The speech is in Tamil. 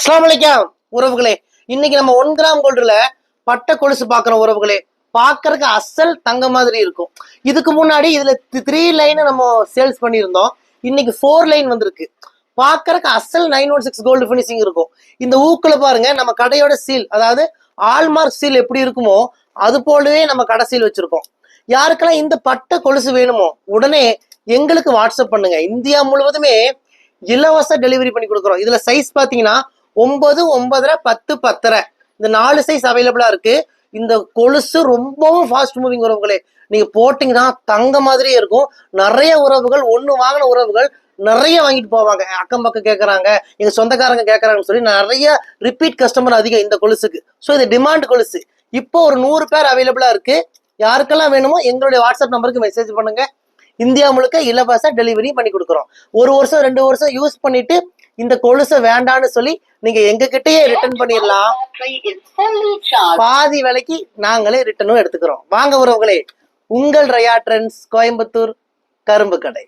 அஸ்லாம் வலைக்கம் உறவுகளே. இன்னைக்கு நம்ம ஒன் கிராம் கோல்டுல பட்டை கொலுசு பாக்குறோம் உறவுகளே. பாக்குறதுக்கு அசல் தங்க மாதிரி இருக்கும். இதுக்கு முன்னாடி இதுல த்ரீ லைன் நம்ம சேல்ஸ் பண்ணியிருந்தோம். இன்னைக்கு ஃபோர் லைன் வந்திருக்கு. பாக்குறதுக்கு அசல் nine one six gold finishing இருக்கும். இந்த ஊக்குல பாருங்க நம்ம கடையோட சீல் அதாவது ஆல்மார்க் சீல் எப்படி இருக்குமோ அது போலவே நம்ம கடை சீல் வச்சிருக்கோம். யாருக்கெல்லாம் இந்த பட்டை கொலுசு வேணுமோ உடனே எங்களுக்கு வாட்ஸ்அப் பண்ணுங்க. இந்தியா முழுவதுமே இலவச டெலிவரி பண்ணி கொடுக்குறோம். இதுல சைஸ் பாத்தீங்கன்னா ஒன்பது ஒன்பதரை பத்து பத்தரை. இந்த நாலு சைஸ் அவைலபிளா இருக்கு. இந்த கொலுசு ரொம்பவும் ஃபாஸ்ட் மூவிங் உறவுகளே. நீங்க போட்டீங்கன்னா தங்க மாதிரியே இருக்கும். நிறைய உறவுகள் ஒன்று வாங்கின உறவுகள் நிறைய வாங்கிட்டு போவாங்க. அக்கம் பக்கம் கேட்குறாங்க எங்கள் சொந்தக்காரங்க கேட்குறாங்கன்னு சொல்லி நிறைய ரிப்பீட் கஸ்டமர் அதிகம் இந்த கொலுசுக்கு. ஸோ இது டிமாண்ட் கொலுசு. இப்போ ஒரு நூறு பேர் அவைலபிளாக இருக்கு. யாருக்கெல்லாம் வேணுமோ எங்களுடைய வாட்ஸ்அப் நம்பருக்கு மெசேஜ் பண்ணுங்க. இந்தியா முழுக்க இலவச டெலிவரி பண்ணி கொடுக்குறோம். ஒரு வருஷம் ரெண்டு வருஷம் யூஸ் பண்ணிட்டு இந்த கொலுசை வேண்டான்னு சொல்லி நீங்க எங்க கிட்டயே ரிட்டர்ன் பண்ணிடலாம். பாதி விலைக்கு நாங்களே ரிட்டர்னும் எடுத்துக்கிறோம். வாங்க உறவுகளே உங்கள் ரயா ட்ரெண்ட்ஸ் கோயம்புத்தூர் கரும்பு கடை.